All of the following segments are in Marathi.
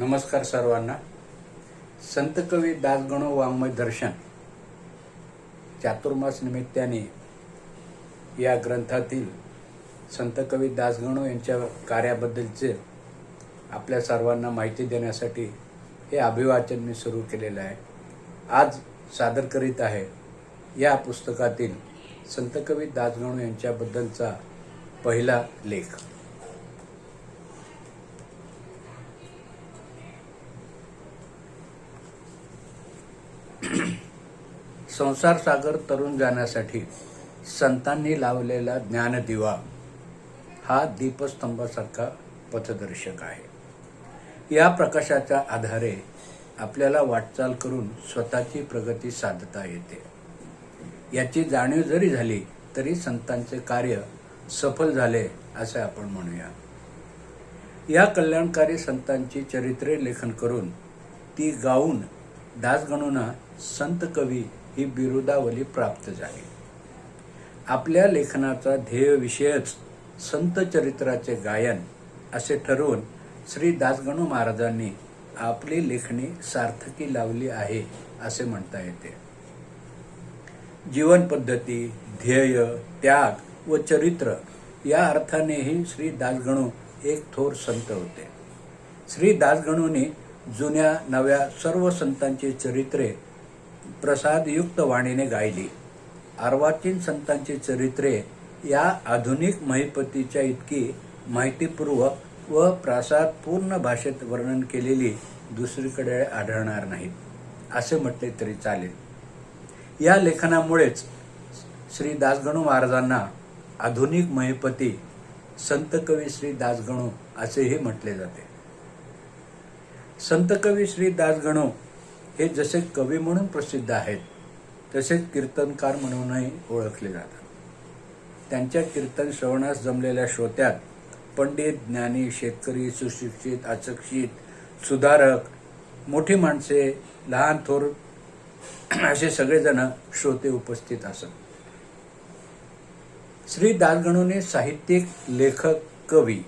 नमस्कार सर्वांना. संत कवी दासगणो वाङ्मय दर्शन चातुर्मास निमित्ताने या ग्रंथातील संत कवी दासगणो यांच्या कार्याबद्दलचे आपल्या सर्वांना माहिती देण्यासाठी हे अभिवाचन मी सुरू केलेलं आहे. आज सादर करीत आहे या पुस्तकातील संत कवी दासगणो यांच्याबद्दलचा पहिला लेख. संसार सागर तरुण जाण्यासाठी संतांनी लावलेला ज्ञानदिवा हा दीपस्तंभासारखा पथदर्शक आहे. या प्रकाशाच्या आधारे आपल्याला वाटचाल करून स्वतःची प्रगती साधता येते. याची जाणीव जरी झाली तरी संतांचे कार्य सफल झाले असे आपण म्हणूया. या कल्याणकारी संतांची चरित्रे लेखन करून ती गाऊन दासगणूंना संत कवी ही बिरुदावली प्राप्त झाली. आपल्या लेखनाचा ध्येय विषयच संत चरित्राचे गायन असे ठरवून श्री दासगणू महाराजांनी आपली लेखणी सार्थकी लावली आहे असे म्हणता येते. जीवन पद्धती ध्येय त्याग व चरित्र या अर्थानेही श्री दासगणू एक थोर संत होते. श्री दासगणूंनी जुन्या नव्या सर्व संतांची चरित्रे प्रसादयुक्त वाणीने गायली. अर्वाचीन संतांची चरित्रे या आधुनिक महिपतीच्या इतकी माहितीपूर्वक व प्रासादपूर्ण भाषेत वर्णन केलेली दुसरीकडे आढळणार नाहीत असे म्हटले तरी चालेल. या लेखनामुळेच श्री दासगणू महाराजांना आधुनिक महिपती संत कवी श्री दासगणू असेही म्हटले जाते. संत कवी श्री दासगणू हे जसे कवी म्हणून प्रसिद्ध आहेत तसेच कीर्तनकार म्हणूनही ओळखले जातात. त्यांच्या कीर्तन श्रवणास जमलेल्या श्रोत्यात पंडित ज्ञानी शेतकरी सुशिक्षित अशिक्षित सुधारक मोठी माणसे लहान थोर असे सगळेजण श्रोते उपस्थित असत. श्री दासगणूने साहित्यिक लेखक कवी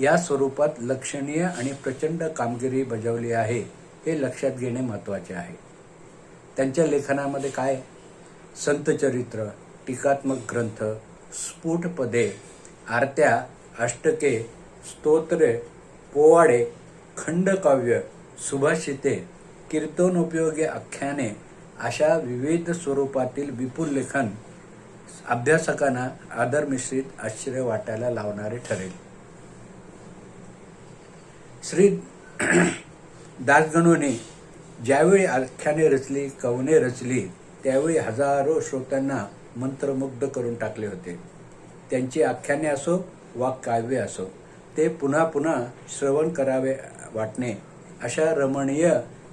या स्वरूपात लक्षणीय आणि प्रचंड कामगिरी बजावली आहे. हे लक्षात घेणे महत्त्वाचे आहे. त्यांच्या लेखनामध्ये काय? संतचरित्र टीकात्मक ग्रंथ स्फुट पदे आरत्या अष्टके स्तोत्रे पोवाडे खंडकाव्य सुभाषिते कीर्तनोपयोगी आख्याने अशा विविध स्वरूपातील विपुल लेखन अभ्यासकांना आदर मिश्रित आश्चर्य वाटायला लावणारे ठरेल. श्री दासगणूने ज्यावेळी आख्याने रचली कवने रचली त्यावेळी हजारो श्रोत्यांना मंत्रमुग्ध करून टाकले होते. त्यांची आख्याने असो वा काव्य असो ते पुन्हा पुन्हा श्रवण करावे वाटणे अशा रमणीय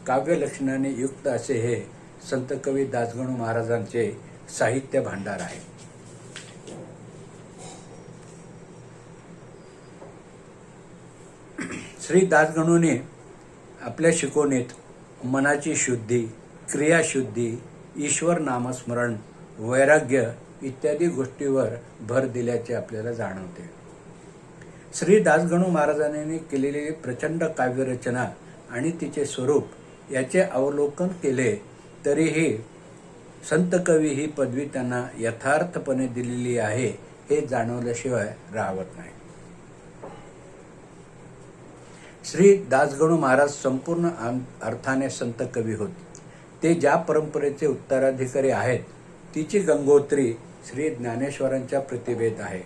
काव्यलक्षणाने युक्त असे हे संत कवी दासगणू महाराजांचे साहित्य भांडार आहे. श्री दासगणूने आपल्या शिकवणीत मनाची शुद्धी क्रियाशुद्धी ईश्वर नामस्मरण वैराग्य इत्यादी गोष्टीवर भर दिल्याचे आपल्याला जाणवते. श्री दासगणू महाराजांनी केलेली प्रचंड काव्यरचना आणि तिचे स्वरूप याचे अवलोकन केले तरीही संत कवी ही पदवी त्यांना यथार्थपणे दिलेली आहे हे जाणवल्याशिवाय राहत नाही. श्री दासगणू महाराज संपूर्ण अर्थाने संत कवी होते. ते ज्या परंपरेचे उत्तराधिकारी आहेत तिची गंगोत्री श्री ज्ञानेश्वरांच्या प्रतिभेत आहे.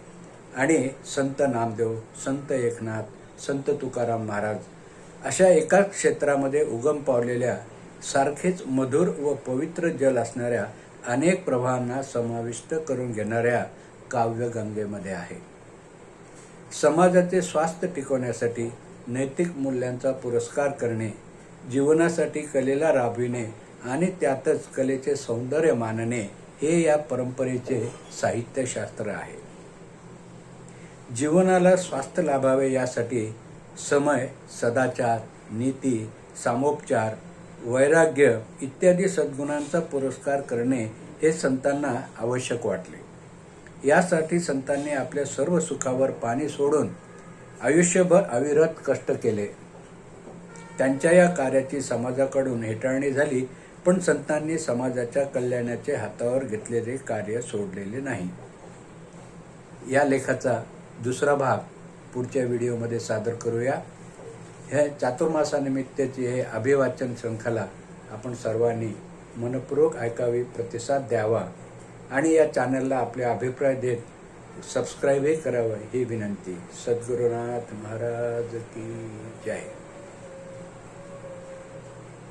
आणि संत नामदेव संत एकनाथ संत तुकाराम महाराज अशा एकाच क्षेत्रामध्ये उगम पावलेल्या सारखेच मधुर व पवित्र जल असणाऱ्या अनेक प्रभावांना समाविष्ट करून घेणाऱ्या काव्यगंगेमध्ये आहे. समाजाचे स्वास्थ्य टिकवण्यासाठी नैतिक मूल्यांचा पुरस्कार करणे जीवनासाठी कलेला राबविणे आणि त्यातच कलेचे सौंदर्य मानणे हे या परंपरेचे साहित्यशास्त्र आहे. जीवनाला स्वास्थ्य लाभावे यासाठी समय सदाचार नीती सामोपचार वैराग्य इत्यादी सद्गुणांचा पुरस्कार करणे हे संतांना आवश्यक वाटले. यासाठी संतांनी आपल्या सर्व सुखावर पाणी सोडून आयुष्यभर अविरत कष्ट केले. त्यांच्या या कार्याची समाजाकडून हेटाळणी झाली पण संतांनी समाजाच्या कल्याणाचे हातावर घेतलेले कार्य सोडलेले नाही. या लेखाचा दुसरा भाग पुढच्या व्हिडिओमध्ये सादर करूया. हे चातुर्मासानिमित्ताची हे अभिवाचन श्रंखला आपण सर्वांनी मनपूर्वक ऐकावी प्रतिसाद द्यावा आणि या चॅनलला आपले अभिप्राय देत सबस्क्राईबही करावं ही विनंती. सद्गुरुनाथ महाराज की जय.